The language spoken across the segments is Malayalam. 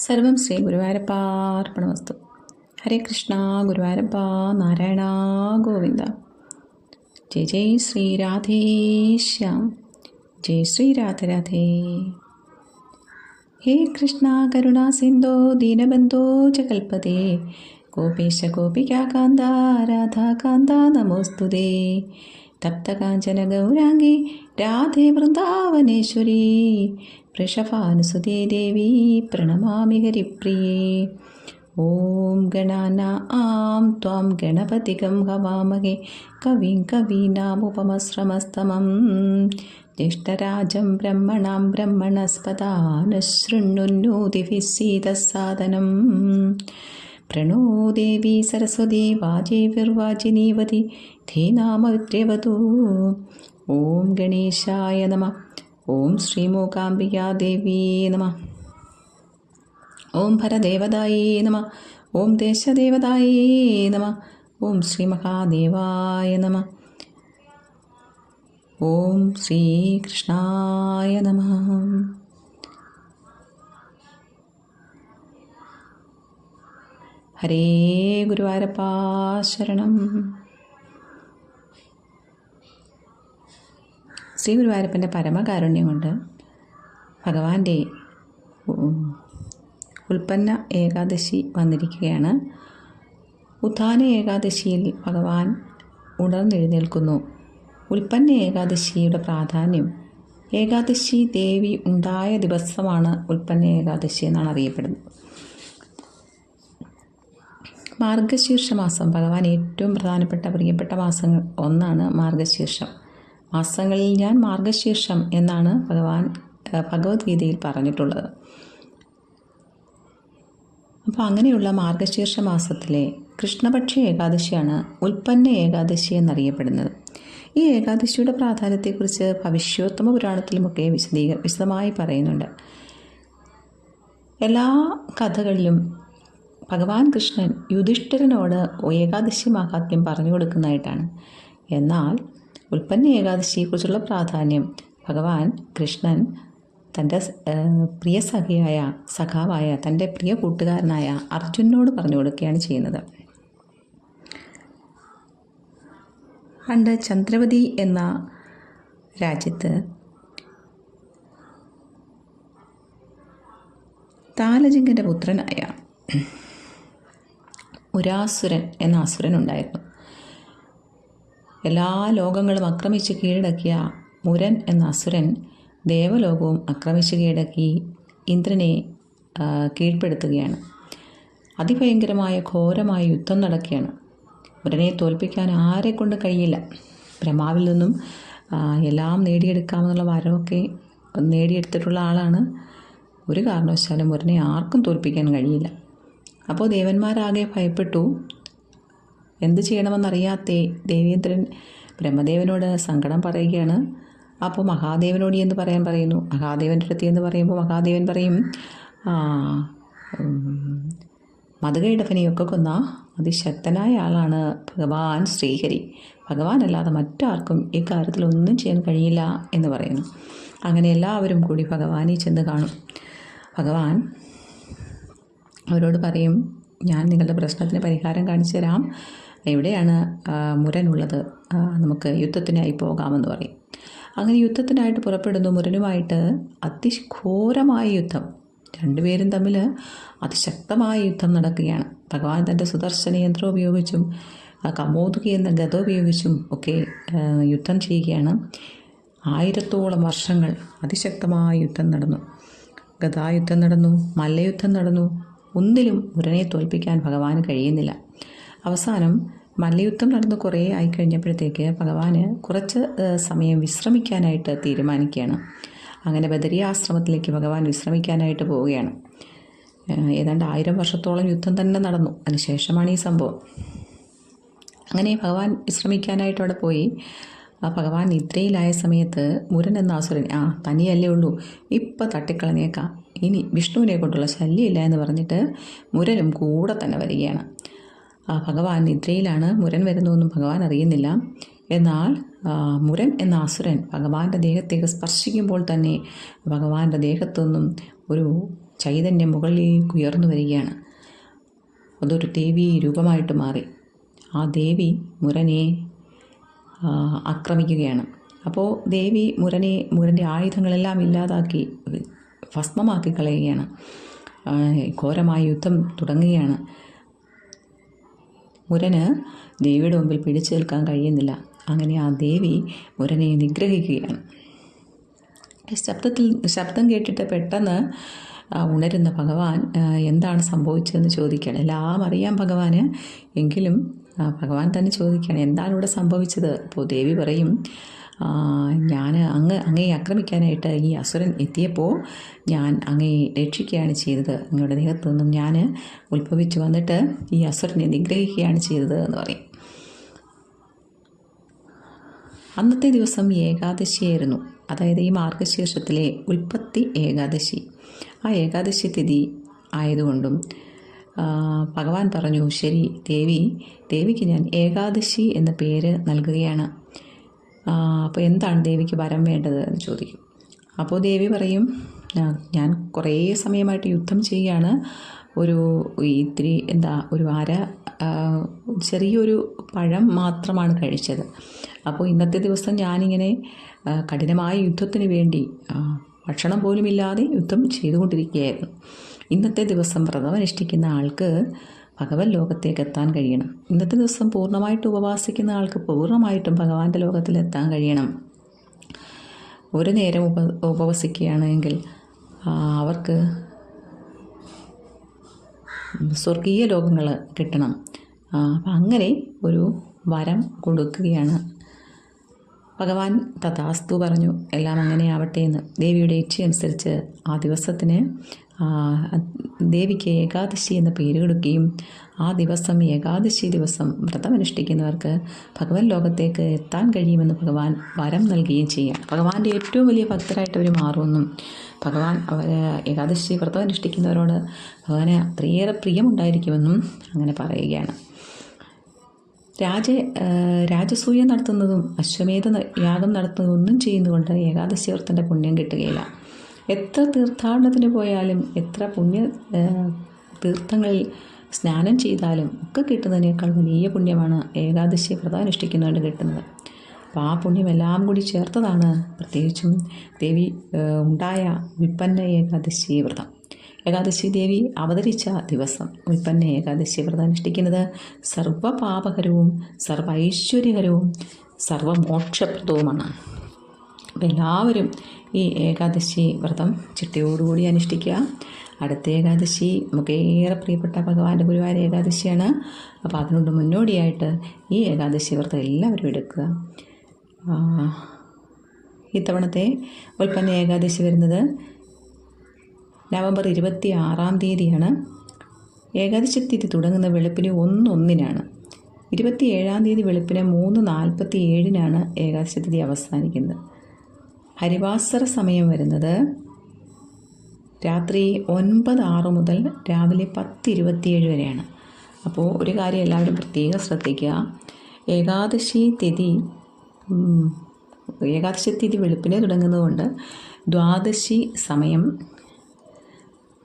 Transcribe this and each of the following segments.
സർവം ശ്രീ ഗുരുവായൂരപ്പാർപ്പണമസ്തു. ഹരേ കൃഷ്ണ ഗുരുവായൂരപ്പ നാരായണ ഗോവിന്ദ. ജയ ജയ് ശ്രീ രാധേശ്യാം ജയ ശ്രീ രാധ രാധേ. ഹേ കൃഷ്ണ കരുണാ സിന്ധോ ദീനബന്ധോ ചകൽപതേ ഗോപേശ ഗോപികാന്ത രാധാകാന്ത നമോസ്തുതേ. തപ്തകാഞ്ചന ഗൗരാംഗി രാധേ വൃന്ദാവനേശ്വരി. वृषभानुसुते देवी प्रणमामि हरिप्रिये ॐ गणाना आं त्वां गणपतिगं हवामहे कविं कवीनामुपमश्रमस्तमं ज्येष्ठराजं ब्रह्मणां ब्रह्मणस्पदानुशृण्णुन्नोदिभिः सीतसादनं प्रणो देवी सरस्वती वाजेभिर्वाजिनीवति धीनामविद्रेवतु ॐ गणेशाय नमः ഓം ശ്രീ ദേവി നമ. ഓം ഭരദേവതായേ നമ. ഓം ദേശദേവതായേ നമ. ഓം ശ്രീ മഹാദേവായ നമ. ഓം ശ്രീകൃഷ്ണായ നമ. ഹരേ ഗുരുവാരപ്പാ ശരണം. ശ്രീ ഗുരുവായൂരപ്പന്റെ പരമകാരുണ്യം കൊണ്ട് ഭഗവാന്റെ ഉൽപ്പന്ന ഏകാദശി വന്നിരിക്കുകയാണ്. ഉത്ഥാന ഏകാദശിയിൽ ഭഗവാൻ ഉണർന്നെഴുന്നേൽക്കുന്നു. ഉൽപ്പന്ന ഏകാദശിയുടെ പ്രാധാന്യം ഏകാദശി ദേവി ഉണ്ടായ ദിവസമാണ് ഉൽപ്പന്ന ഏകാദശി എന്നാണ് അറിയപ്പെടുന്നത്. മാർഗശീർഷ മാസം ഭഗവാൻ ഏറ്റവും പ്രധാനപ്പെട്ട പ്രിയപ്പെട്ട മാസങ്ങൾ ഒന്നാണ് മാർഗശീർഷം. മാസങ്ങളിൽ ഞാൻ മാർഗശീർഷം എന്നാണ് ഭഗവാൻ ഭഗവത്ഗീതയിൽ പറഞ്ഞിട്ടുള്ളത്. അപ്പോൾ അങ്ങനെയുള്ള മാർഗശീർഷ മാസത്തിലെ കൃഷ്ണപക്ഷ ഏകാദശിയാണ് ഉൽപ്പന്ന ഏകാദശി എന്നറിയപ്പെടുന്നത്. ഈ ഏകാദശിയുടെ പ്രാധാന്യത്തെക്കുറിച്ച് ഭവിഷ്യോത്തമ പുരാണത്തിലുമൊക്കെ വിശദീക വിശദമായി പറയുന്നുണ്ട്. എല്ലാ കഥകളിലും ഭഗവാൻ കൃഷ്ണൻ യുധിഷ്ഠിരനോട് ഏകാദശി മഹാത്മ്യം പറഞ്ഞു കൊടുക്കുന്നതായിട്ടാണ്. എന്നാൽ ഉൽപ്പന്ന ഏകാദശിയെക്കുറിച്ചുള്ള പ്രാധാന്യം. ഭഗവാൻ കൃഷ്ണൻ തന്റെ പ്രിയ സഖിയായ സഖാവായ തന്റെ പ്രിയ കൂട്ടുകാരനായ അർജുനോട് പറഞ്ഞു കൊടുക്കുകയാണ് ചെയ്യുന്നത്. പണ്ട് ചന്ദ്രവതി എന്ന രാജ്യത്ത് താലജിങ്കന്റെ പുത്രനായ ഉരാസുരൻ എന്ന അസുരൻ ഉണ്ടായിരുന്നു. എല്ലാ ലോകങ്ങളും ആക്രമിച്ച് കീഴടക്കിയ മുരൻ എന്ന അസുരൻ ദേവലോകവും ആക്രമിച്ച് കീഴടക്കി ഇന്ദ്രനെ കീഴ്പ്പെടുത്തുകയാണ്. അതിഭയങ്കരമായ ഘോരമായ യുദ്ധം നടക്കുകയാണ്. മുരനെ തോൽപ്പിക്കാൻ ആരെക്കൊണ്ട് കൊണ്ട് കഴിയില്ല. ബ്രഹ്മാവിൽ നിന്നും എല്ലാം നേടിയെടുക്കാമെന്നുള്ള വരമൊക്കെ നേടിയെടുത്തിട്ടുള്ള ആളാണ്. ഒരു കാരണവശാലും മുരനെ ആർക്കും തോൽപ്പിക്കാൻ കഴിയില്ല. അപ്പോൾ ദേവന്മാരാകെ ഭയപ്പെട്ടു. എന്ത് ചെയ്യണമെന്നറിയാത്തേ ദേവേന്ദ്രൻ ബ്രഹ്മദേവനോട് സങ്കടം പറയുകയാണ്. അപ്പോൾ മഹാദേവനോട് എന്ന് പറയാൻ പറയുന്നു? മഹാദേവന്റെ അടുത്ത് എന്ന് പറയുമ്പോൾ മഹാദേവൻ പറയും മതകൈടഫനെയൊക്കെ കൊന്ന അതിശക്തനായ ആളാണ് ഭഗവാൻ ശ്രീഹരി. ഭഗവാനല്ലാതെ മറ്റാർക്കും ഇക്കാര്യത്തിൽ ഒന്നും ചെയ്യാൻ കഴിയില്ല എന്ന് പറയുന്നു. അങ്ങനെ എല്ലാവരും കൂടി ഭഗവാനെ ചെന്ന് കാണും. ഭഗവാൻ അവരോട് പറയും ഞാൻ നിങ്ങളുടെ പ്രശ്നത്തിന് പരിഹാരം കാണിച്ചു തരാം. എവിടെയാണ് മുരനുള്ളത് നമുക്ക് യുദ്ധത്തിനായി പോകാമെന്ന് പറയും. അങ്ങനെ യുദ്ധത്തിനായിട്ട് പുറപ്പെടുന്നു മുരനുമായിട്ട് അതിഘോരമായ യുദ്ധം. രണ്ടുപേരും തമ്മിൽ അതിശക്തമായ യുദ്ധം നടക്കുകയാണ്. ഭഗവാൻ തന്റെ സുദർശന യന്ത്രം ഉപയോഗിച്ചും കമോദുകി എന്ന ഗത ഉപയോഗിച്ചും ഒക്കെ യുദ്ധം ചെയ്യുകയാണ്. ആയിരത്തോളം വർഷങ്ങൾ അതിശക്തമായ യുദ്ധം നടന്നു. ഗതായുദ്ധം നടന്നു മല്ലയുദ്ധം നടന്നു. ഒന്നിലും മുരനെ തോൽപ്പിക്കാൻ ഭഗവാന് കഴിയുന്നില്ല. അവസാനം മല്ലയുദ്ധം നടന്ന് കുറേ ആയി കഴിഞ്ഞപ്പോഴത്തേക്ക് ഭഗവാന് കുറച്ച് സമയം വിശ്രമിക്കാനായിട്ട് തീരുമാനിക്കുകയാണ്. അങ്ങനെ ബദരി ആശ്രമത്തിലേക്ക് ഭഗവാൻ വിശ്രമിക്കാനായിട്ട് പോവുകയാണ്. ഏതാണ്ട് ആയിരം വർഷത്തോളം യുദ്ധം തന്നെ നടന്നു. അതിനുശേഷമാണ് ഈ സംഭവം. അങ്ങനെ ഭഗവാൻ വിശ്രമിക്കാനായിട്ട് അവിടെ പോയി. ആ ഭഗവാൻ നിദ്രയിലായ സമയത്ത് മുരൻ എന്ന അസുരൻ ആ തനിയല്ലേ ഉള്ളൂ ഇപ്പം തട്ടിക്കളഞ്ഞേക്കാം. ഇനി വിഷ്ണുവിനെ കൊണ്ടുള്ള ശല്യമില്ല എന്ന് പറഞ്ഞിട്ട് മുരനും കൂടെ തന്നെ വരികയാണ്. ഭഗവാൻ നിദ്രയിലാണ്. മുരൻ വരുന്നതെന്നും ഭഗവാൻ അറിയുന്നില്ല. എന്നാൽ മുരൻ എന്ന അസുരൻ ഭഗവാന്റെ ദേഹത്തേക്ക് സ്പർശിക്കുമ്പോൾ തന്നെ ഭഗവാന്റെ ദേഹത്തു നിന്നും ഒരു ചൈതന്യം മുകളിലേക്ക് ഉയർന്നു വരികയാണ്. അതൊരു ദേവി രൂപമായിട്ട് മാറി. ആ ദേവി മുരനെ ആക്രമിക്കുകയാണ്. അപ്പോൾ ദേവി മുരനെ മുരന്റെ ആയുധങ്ങളെല്ലാം ഇല്ലാതാക്കി ഭസ്മമാക്കി കളയുകയാണ്. ഘോരമായ യുദ്ധം തുടങ്ങുകയാണ്. മുരന് ദേവിയുടെ മുമ്പിൽ പിടിച്ചു നിൽക്കാൻ കഴിയുന്നില്ല. അങ്ങനെ ആ ദേവി മുരനെ നിഗ്രഹിക്കുകയാണ്. ശബ്ദത്തിൽ ശബ്ദം കേട്ടിട്ട് പെട്ടെന്ന് ഉണരുന്ന ഭഗവാൻ എന്താണ് സംഭവിച്ചതെന്ന് ചോദിക്കുകയാണ്. എല്ലാം അറിയാം ഭഗവാന്. എങ്കിലും ഭഗവാൻ തന്നെ ചോദിക്കുകയാണ് എന്താണ് ഇവിടെ സംഭവിച്ചത്? അപ്പോൾ ദേവി പറയും ഞാൻ അങ്ങ് അങ്ങേ ആക്രമിക്കാനായിട്ട് ഈ അസുരൻ എത്തിയപ്പോൾ ഞാൻ അങ്ങേ രക്ഷിക്കുകയാണ് ചെയ്തത്. അങ്ങയുടെ ദേഹത്തു നിന്നും ഞാൻ ഉത്ഭവിച്ചു വന്നിട്ട് ഈ അസുരനെ നിഗ്രഹിക്കുകയാണ് ചെയ്തത് എന്ന് പറയും. അന്നത്തെ ദിവസം ഏകാദശിയായിരുന്നു. അതായത് ഈ മാർഗശീർഷത്തിലെ ഉൽപ്പത്തി ഏകാദശി. ആ ഏകാദശി തിഥി ആയതുകൊണ്ടും ഭഗവാൻ പറഞ്ഞു ശരി ദേവി ദേവിക്ക് ഞാൻ ഏകാദശി എന്ന പേര് നൽകുകയാണ്. അപ്പോൾ എന്താണ് ദേവിക്ക് വരം വേണ്ടത് എന്ന് ചോദിക്കും. അപ്പോൾ ദേവി പറയും ഞാൻ കുറേ സമയമായിട്ട് യുദ്ധം ചെയ്യുകയാണ്. ഒരു ഇത്തിരി എന്താ ഒരു അര ചെറിയൊരു പഴം മാത്രമാണ് കഴിച്ചത്. അപ്പോൾ ഇന്നത്തെ ദിവസം ഞാനിങ്ങനെ കഠിനമായ യുദ്ധത്തിന് വേണ്ടി ഭക്ഷണം പോലുമില്ലാതെ യുദ്ധം ചെയ്തുകൊണ്ടിരിക്കുകയായിരുന്നു. ഇന്നത്തെ ദിവസം വ്രതം അനുഷ്ഠിക്കുന്ന ആൾക്ക് ഭഗവത് ലോകത്തേക്ക് എത്താൻ കഴിയണം. ഇന്നത്തെ ദിവസം പൂർണമായിട്ട് ഉപവാസിക്കുന്ന ആൾക്ക് പൂർണമായിട്ടും ഭഗവാന്റെ ലോകത്തിൽ എത്താൻ കഴിയണം. ഒരു നേരം ഉപ ഉപവസിക്കുകയാണെങ്കിൽ അവർക്ക് സ്വർഗീയ ലോകങ്ങൾ കിട്ടണം. അപ്പം അങ്ങനെ ഒരു വരം കൊടുക്കുകയാണ്. ഭഗവാൻ തഥാസ്തു പറഞ്ഞു എല്ലാം അങ്ങനെ ആവട്ടെ എന്ന്. ദേവിയുടെ ഇച്ഛയനുസരിച്ച് ആ ദിവസത്തിന് ദേവിക്ക് ഏകാദശി എന്ന പേര് കൊടുക്കുകയും ആ ദിവസം ഏകാദശി ദിവസം വ്രതമനുഷ്ഠിക്കുന്നവർക്ക് ഭഗവാൻ ലോകത്തേക്ക് എത്താൻ കഴിയുമെന്ന് ഭഗവാൻ വരം നൽകുകയും ചെയ്യാം ഭഗവാന്റെ ഏറ്റവും വലിയ ഭക്തരായിട്ട് അവർ മാറുമെന്നും ഭഗവാൻ ഏകാദശി വ്രതം അനുഷ്ഠിക്കുന്നവരോട് ഭഗവാന് അത്രയേറെ പ്രിയമുണ്ടായിരിക്കുമെന്നും അങ്ങനെ പറയുകയാണ്. രാജ രാജസൂയ നടത്തുന്നതും അശ്വമേധ യാഗം നടത്തുന്നതും ഒന്നും ചെയ്യുന്നതുകൊണ്ട് ഏകാദശി വ്രതത്തിന്റെ പുണ്യം കിട്ടുകയില്ല. എത്ര തീർത്ഥാടനത്തിന് പോയാലും എത്ര പുണ്യ തീർത്ഥങ്ങളിൽ സ്നാനം ചെയ്താലും ഒക്കെ കിട്ടുന്നതിനേക്കാൾ വലിയ പുണ്യമാണ് ഏകാദശി വ്രതം അനുഷ്ഠിക്കുന്നതുകൊണ്ട് കിട്ടുന്നത്. അപ്പോൾ ആ പുണ്യം എല്ലാം കൂടി ചേർത്തതാണ് പ്രത്യേകിച്ചും ദേവി ഉണ്ടായ വിപ്പന്ന ഏകാദശി വ്രതം. ഏകാദശി ദേവി അവതരിച്ച ദിവസം ഉൽപ്പന്ന ഏകാദശി വ്രതം അനുഷ്ഠിക്കുന്നത് സർവപാപകരവും സർവ ഐശ്വര്യകരവും അപ്പം എല്ലാവരും ഈ ഏകാദശി വ്രതം ചിട്ടയോടുകൂടി അനുഷ്ഠിക്കുക. അടുത്ത ഏകാദശി നമുക്കേറെ പ്രിയപ്പെട്ട ഭഗവാന്റെ ഗുരുവായൂർ ഏകാദശിയാണ്. അപ്പോൾ അതിനോട് മുന്നോടിയായിട്ട് ഈ ഏകാദശി വ്രതം എല്ലാവരും എടുക്കുക. ഇത്തവണത്തെ ഉൽപ്പന്ന ഏകാദശി വരുന്നത് നവംബർ ഇരുപത്തി ആറാം തീയതിയാണ്. ഏകാദശി തീയതി തുടങ്ങുന്ന വെളുപ്പിന് ഒന്നൊന്നിനാണ്. ഇരുപത്തി ഏഴാം തീയതി വെളുപ്പിന് മൂന്ന് നാൽപ്പത്തി ഏഴിനാണ് ഏകാദശി തീയതി അവസാനിക്കുന്നത്. ഹരിവാസര സമയം വരുന്നത് രാത്രി ഒൻപത് ആറ് മുതൽ രാവിലെ പത്ത് ഇരുപത്തിയേഴ് വരെയാണ്. അപ്പോൾ ഒരു കാര്യം എല്ലാവരും പ്രത്യേകം ശ്രദ്ധിക്കുക. ഏകാദശി തിഥി ഏകാദശി തിഥി വെളുപ്പിനെ തുടങ്ങുന്നതുകൊണ്ട് ദ്വാദശി സമയം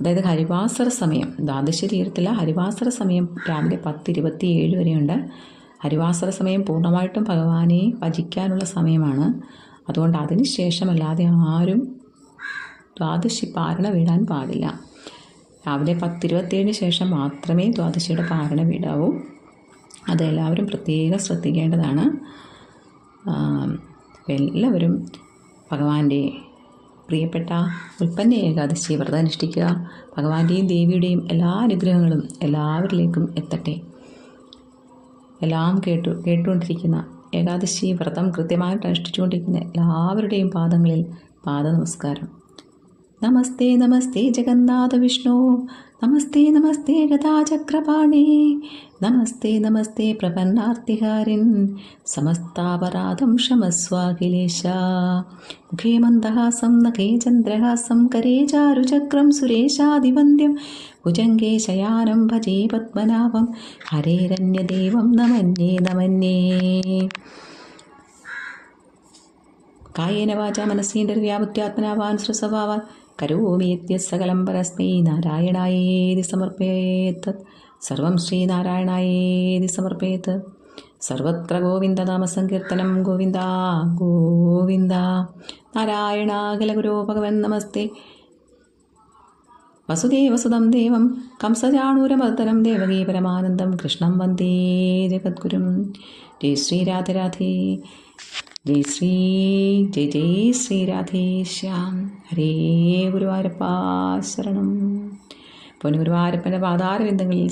അതായത് ഹരിവാസര സമയം ദ്വാദശി തീരത്തില്ല ഹരിവാസര സമയം രാവിലെ പത്ത് ഇരുപത്തി ഏഴ് വരെയുണ്ട്. ഹരിവാസര സമയം പൂർണമായിട്ടും ഭഗവാനെ ഭജിക്കാനുള്ള സമയമാണ്. അതുകൊണ്ട് അതിന് ശേഷമല്ലാതെ ആരും ദ്വാദശി പാരണ വീടാൻ പാടില്ല. രാവിലെ പത്തിരുപത്തേഴിന് ശേഷം മാത്രമേ ദ്വാദശിയുടെ പാരണ വീടാവൂ. അതെല്ലാവരും പ്രത്യേകം ശ്രദ്ധിക്കേണ്ടതാണ്. എല്ലാവരും ഭഗവാന്റെ പ്രിയപ്പെട്ട ഉൽപ്പന്ന ഏകാദശി വ്രതം അനുഷ്ഠിക്കുക. ഭഗവാന്റെയും ദേവിയുടെയും എല്ലാ അനുഗ്രഹങ്ങളും എല്ലാവരിലേക്കും എത്തട്ടെ. എല്ലാം കേട്ടു കേട്ടുകൊണ്ടിരിക്കുന്ന ഏകാദശി വ്രതം കൃത്യമായിട്ട് അനുഷ്ഠിച്ചുകൊണ്ടിരിക്കുന്ന എല്ലാവരുടെയും പാദങ്ങളിൽ പാദ നമസ്കാരം നമസ്തേ നമസ്തേ ജഗന്നാഥ വിഷ്ണു. നമസ്തേ നമസ്തേ ഗതാചക്രപാണേ നമസ്തേ നമസ്തേ പ്രപന്നാർത്തിഹാരിൻ. സമസ്താപരാധം ക്ഷമസ്വാഖിലേശ മുഖേ മന്ദഹാസം നഖേ ചന്ദ്രഹാസം കരേ ചാരുചക്രം സുരേശാദിവന്ദ്യം ഭുജംഗേ ശയാനം ഭജേ പത്മനാഭം. ഹരേരന്യദേവം നമന്യേ നമന്യേ. കായേന വാച മനസ്സീന്റെ വ്യാപത്യാത്മനാവാൻ സൃസഭാവാൻ കരോമി സകലം പരസ്മൈ നാരായണായേതി സമർപ്പയേത്. സർവം ശ്രീനാരായണായേതി സമർപ്പയേത്. സർവത്ര ഗോവിന്ദ ഗോവിന്ദ നാരായണാഖില ഗുരോ ഭഗവൻ നമസ്തേ. വസുദേവസുതം ദേവം കംസചാണൂരമർദ്ദനം ദേവകീ പരമാനന്ദം കൃഷ്ണം വന്ദേ ജഗദ്ഗുരും. ജയ ശ്രീ രാധരാധേ ജയ് ശ്രീ ജയ് ജയ് ശ്രീ രാധേശ്യാം. ഹരേ ഗുരുവായൂരപ്പ ശരണം. പൊന്നു ഗുരുവായൂരപ്പന്റെ പാതാരവിന്ദങ്ങളിൽ